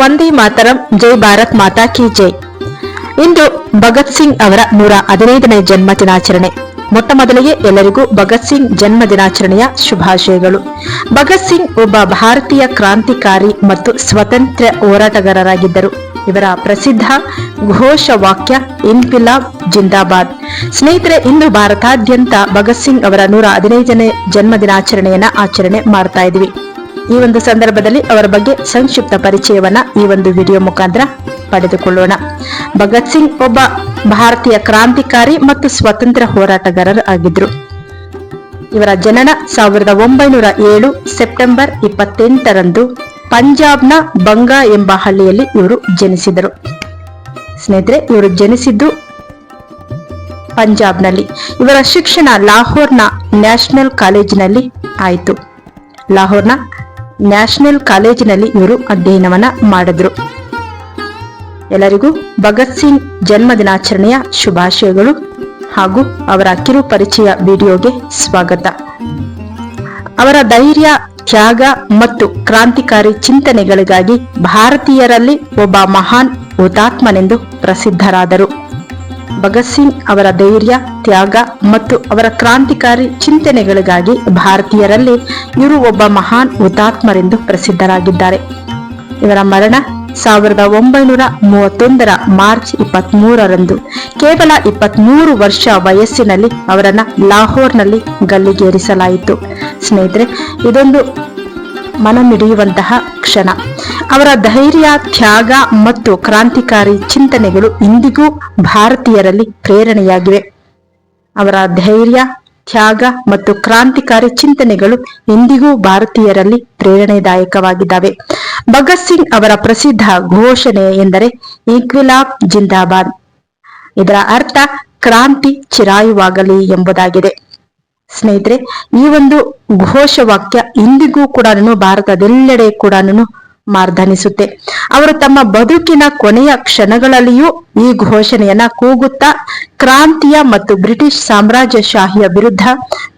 ವಂದೇ ಮಾತರಂ, ಜೈ ಭಾರತ್ ಮಾತಾ ಕಿ ಜೈ. ಇಂದು ಭಗತ್ ಸಿಂಗ್ ಅವರ ನೂರ ಹದಿನೈದನೇ ಜನ್ಮ ದಿನಾಚರಣೆ. ಮೊಟ್ಟ ಮೊದಲಿಗೆ ಎಲ್ಲರಿಗೂ ಭಗತ್ ಸಿಂಗ್ ಜನ್ಮ ದಿನಾಚರಣೆಯ ಶುಭಾಶಯಗಳು. ಭಗತ್ ಸಿಂಗ್ ಒಬ್ಬ ಭಾರತೀಯ ಕ್ರಾಂತಿಕಾರಿ ಮತ್ತು ಸ್ವತಂತ್ರ ಹೋರಾಟಗಾರರಾಗಿದ್ದರು. ಇವರ ಪ್ರಸಿದ್ಧ ಘೋಷ ವಾಕ್ಯ ಇನ್ಪಿಲಾಬ್ ಜಿಂದಾಬಾದ್. ಸ್ನೇಹಿತರೆ, ಇಂದು ಭಾರತಾದ್ಯಂತ ಭಗತ್ ಸಿಂಗ್ ಅವರ ನೂರ ಹದಿನೈದನೇ ಜನ್ಮ ದಿನಾಚರಣೆಯನ್ನ ಆಚರಣೆ ಮಾಡ್ತಾ ಇದ್ವಿ ಈ ಒಂದು ಸಂದರ್ಭದಲ್ಲಿ ಅವರ ಬಗ್ಗೆ ಸಂಕ್ಷಿಪ್ತ ಪರಿಚಯವನ್ನ ಈ ಒಂದು ವಿಡಿಯೋ ಮುಖಾಂತರ ಪಡೆದುಕೊಳ್ಳೋಣ. ಭಗತ್ ಸಿಂಗ್ ಒಬ್ಬ ಭಾರತೀಯ ಕ್ರಾಂತಿಕಾರಿ ಮತ್ತು ಸ್ವತಂತ್ರ ಹೋರಾಟಗಾರರು ಆಗಿದ್ರು. ಇವರ ಜನನ ಸಾವಿರದ ಒಂಬೈನೂರ ಏಳು ಸೆಪ್ಟೆಂಬರ್ ಇಪ್ಪತ್ತೆಂಟರಂದು ಪಂಜಾಬ್ನ ಬಂಗಾ ಎಂಬ ಹಳ್ಳಿಯಲ್ಲಿ ಇವರು ಜನಿಸಿದರು. ಸ್ನೇಹಿತರೆ, ಇವರು ಜನಿಸಿದ್ದು ಪಂಜಾಬ್ನಲ್ಲಿ. ಇವರ ಶಿಕ್ಷಣ ಲಾಹೋರ್ನ ನ್ಯಾಷನಲ್ ಕಾಲೇಜಿನಲ್ಲಿ ಆಯಿತು. ಲಾಹೋರ್ನ ನ್ಯಾಷನಲ್ ಕಾಲೇಜಿನಲ್ಲಿ ಇವರು ಅಧ್ಯಯನವನ್ನ ಮಾಡಿದ್ರು. ಎಲ್ಲರಿಗೂ ಭಗತ್ ಸಿಂಗ್ ಜನ್ಮ ದಿನಾಚರಣೆಯ ಶುಭಾಶಯಗಳು ಹಾಗೂ ಅವರ ಕಿರು ಪರಿಚಯ ವಿಡಿಯೋಗೆ ಸ್ವಾಗತ. ಅವರ ಧೈರ್ಯ, ತ್ಯಾಗ ಮತ್ತು ಕ್ರಾಂತಿಕಾರಿ ಚಿಂತನೆಗಳಿಗಾಗಿ ಭಾರತೀಯರಲ್ಲಿ ಒಬ್ಬ ಮಹಾನ್ ಹುತಾತ್ಮನೆಂದು ಪ್ರಸಿದ್ಧರಾದರು. ಭಗತ್ ಸಿಂಗ್ ಅವರ ಧೈರ್ಯ, ತ್ಯಾಗ ಮತ್ತು ಅವರ ಕ್ರಾಂತಿಕಾರಿ ಚಿಂತನೆಗಳಿಗಾಗಿ ಭಾರತೀಯರಲ್ಲಿ ಇವರು ಒಬ್ಬ ಮಹಾನ್ ಹುತಾತ್ಮರೆಂದು ಪ್ರಸಿದ್ಧರಾಗಿದ್ದಾರೆ. ಇವರ ಮರಣ ಸಾವಿರದ ಒಂಬೈನೂರ ಮೂವತ್ತೊಂದರ ಮಾರ್ಚ್ ಇಪ್ಪತ್ತ್ ಮೂರರಂದು ಕೇವಲ ಇಪ್ಪತ್ಮೂರು ವರ್ಷ ವಯಸ್ಸಿನಲ್ಲಿ ಅವರನ್ನು ಲಾಹೋರ್ನಲ್ಲಿ ಗಲ್ಲಿಗೇರಿಸಲಾಯಿತು. ಸ್ನೇಹಿತರೆ, ಇದೊಂದು ಮನಮಿಡಿಯುವಂತಹ ಕ್ಷಣ. ಅವರ ಧೈರ್ಯ, ತ್ಯಾಗ ಮತ್ತು ಕ್ರಾಂತಿಕಾರಿ ಚಿಂತನೆಗಳು ಇಂದಿಗೂ ಭಾರತೀಯರಲ್ಲಿ ಪ್ರೇರಣೆಯಾಗಿವೆ. ಅವರ ಧೈರ್ಯ, ತ್ಯಾಗ ಮತ್ತು ಕ್ರಾಂತಿಕಾರಿ ಚಿಂತನೆಗಳು ಇಂದಿಗೂ ಭಾರತೀಯರಲ್ಲಿ ಪ್ರೇರಣೆದಾಯಕವಾಗಿದ್ದಾವೆ. ಭಗತ್ ಸಿಂಗ್ ಅವರ ಪ್ರಸಿದ್ಧ ಘೋಷಣೆ ಎಂದರೆ ಇಕ್ವಿಲಾಬ್ ಜಿಂದಾಬಾದ್. ಇದರ ಅರ್ಥ ಕ್ರಾಂತಿ ಚಿರಾಯುವಾಗಲಿ ಎಂಬುದಾಗಿದೆ. ಸ್ನೇಹಿತರೆ, ಈ ಒಂದು ಘೋಷ ವಾಕ್ಯ ಇಂದಿಗೂ ಕೂಡ ಭಾರತದೆಲ್ಲೆಡೆ ಕೂಡ ಮಾರ್ಧನಿಸುತ್ತೆ. ಅವರು ತಮ್ಮ ಬದುಕಿನ ಕೊನೆಯ ಕ್ಷಣಗಳಲ್ಲಿಯೂ ಈ ಘೋಷಣೆಯನ್ನ ಕೂಗುತ್ತಾ ಕ್ರಾಂತಿಯ ಮತ್ತು ಬ್ರಿಟಿಷ್ ಸಾಮ್ರಾಜ್ಯಶಾಹಿಯ ವಿರುದ್ಧ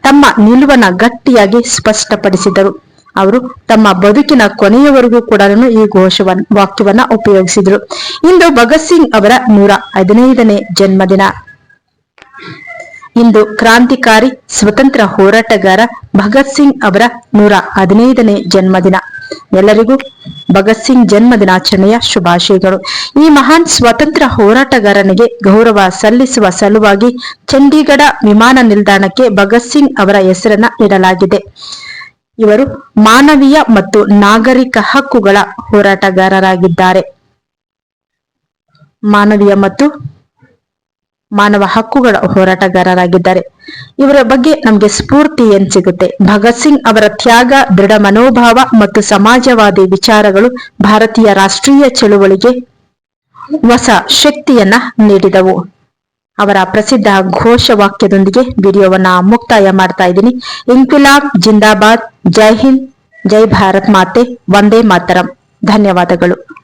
ತಮ್ಮ ನಿಲುವನ ಗಟ್ಟಿಯಾಗಿ ಸ್ಪಷ್ಟಪಡಿಸಿದರು. ಅವರು ತಮ್ಮ ಬದುಕಿನ ಕೊನೆಯವರೆಗೂ ಕೂಡ ಈ ಘೋಷವನ್, ವಾಕ್ಯವನ್ನ ಉಪಯೋಗಿಸಿದರು. ಇಂದು ಭಗತ್ ಸಿಂಗ್ ಅವರ ನೂರ ಹದಿನೈದನೇ ಜನ್ಮದಿನ. ಇಂದು ಕ್ರಾಂತಿಕಾರಿ ಸ್ವತಂತ್ರ ಹೋರಾಟಗಾರ ಭಗತ್ ಸಿಂಗ್ ಅವರ ನೂರ ಹದಿನೈದನೇ ಜನ್ಮದಿನ. ಎಲ್ಲರಿಗೂ ಭಗತ್ ಸಿಂಗ್ ಜನ್ಮ ದಿನಾಚರಣೆಯ ಶುಭಾಶಯಗಳು. ಈ ಮಹಾನ್ ಸ್ವತಂತ್ರ ಹೋರಾಟಗಾರನಿಗೆ ಗೌರವ ಸಲ್ಲಿಸುವ ಸಲುವಾಗಿ ಚಂಡೀಗಢ ವಿಮಾನ ನಿಲ್ದಾಣಕ್ಕೆ ಭಗತ್ ಸಿಂಗ್ ಅವರ ಹೆಸರನ್ನ ಇಡಲಾಗಿದೆ ಇವರು ಮಾನವೀಯ ಮತ್ತು ನಾಗರಿಕ ಹಕ್ಕುಗಳ ಹೋರಾಟಗಾರರಾಗಿದ್ದಾರೆ. ಮಾನವೀಯ ಮತ್ತು ಮಾನವ ಹಕ್ಕುಗಳ ಹೋರಾಟಗಾರರಾಗಿದ್ದಾರೆ. ಇವರ ಬಗ್ಗೆ ನಮಗೆ ಸ್ಫೂರ್ತಿ ಏನ್ ಸಿಗುತ್ತೆ? ಭಗತ್ ಸಿಂಗ್ ಅವರ ತ್ಯಾಗ, ದೃಢ ಮನೋಭಾವ ಮತ್ತು ಸಮಾಜವಾದಿ ವಿಚಾರಗಳು ಭಾರತೀಯ ರಾಷ್ಟ್ರೀಯ ಚಳುವಳಿಗೆ ಹೊಸ ಶಕ್ತಿಯನ್ನ ನೀಡಿದವು. ಅವರ ಪ್ರಸಿದ್ಧ ಘೋಷವಾಕ್ಯದೊಂದಿಗೆ ವಿಡಿಯೋವನ್ನ ಮುಕ್ತಾಯ ಮಾಡ್ತಾ ಇದ್ದೀನಿ. ಇನ್ಕಿಲಾಬ್ ಜಿಂದಾಬಾದ್, ಜೈ ಹಿಂದ್, ಜೈ ಭಾರತ್ ಮಾತೆ, ವಂದೇ ಮಾತರಂ. ಧನ್ಯವಾದಗಳು.